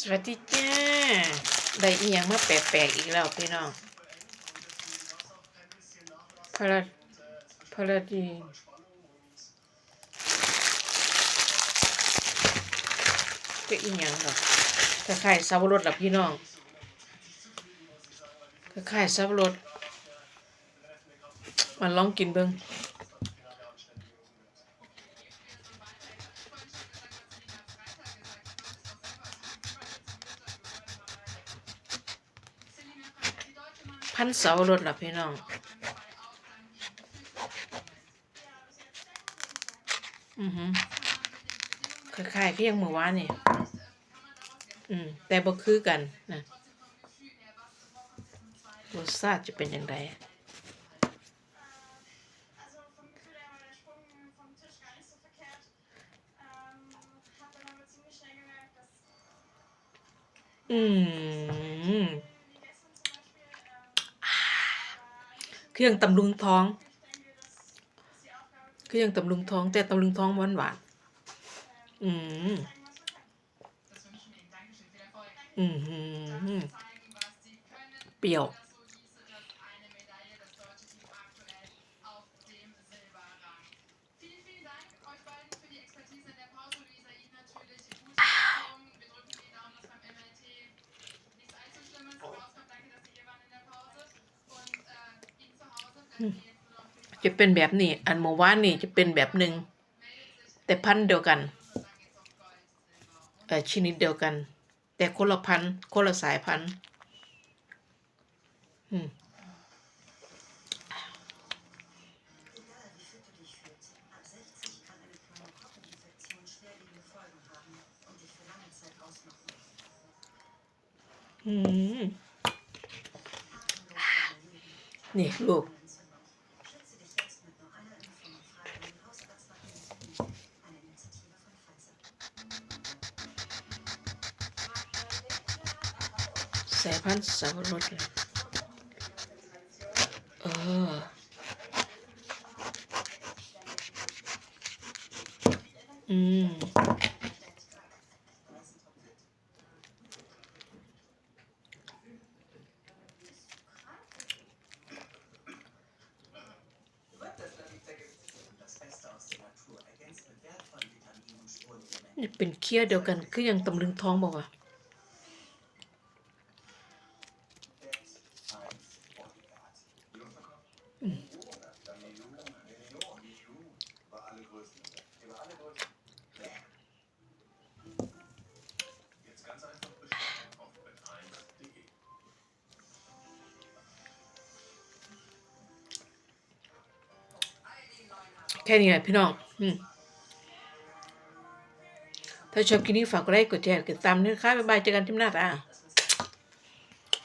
สวัสดีจ้าได้เอียงมาแปลกๆอีกแล้วพี่น้องพระพระดีก็อีหยังดอกคล้ายๆสับปะรดล่ะพี่น้องคล้ายๆสับปะรดมาลองกินเบิ่ง พันเสารถล่ะพี่น้องอือหือคล้ายๆก็ยังเมื่อวานนี่อืมแต่บ่คือกันนะรสชาติจะเป็นอย่างไร Also vom เครื่องตำลุงท้อง เครื่องตำลุงท้อง แต่ตำลุงท้องหวานหวานอืมอืมเปรี้ยว จะเป็นแบบนี้ อันเมื่อวานนี่จะเป็นแบบหนึ่งแต่พันเดียวกันเอ่อชนิดเดียวกัน แต่คนละพันคนละสายพันธุ์อืม Egal สายพันธุ์สับปะรดเลยเอออืมนี่เป็นเคี้ยวเดียวกัน คือยังตำลึงท้องบอกว่า แค่นี้แหละพี่น้องอืมถ้าชอบคลิปนี้ฝากกดไลค์กดแชร์กดติดตามด้วยนะคะบ๊ายบายเจอกันที่หน้าตา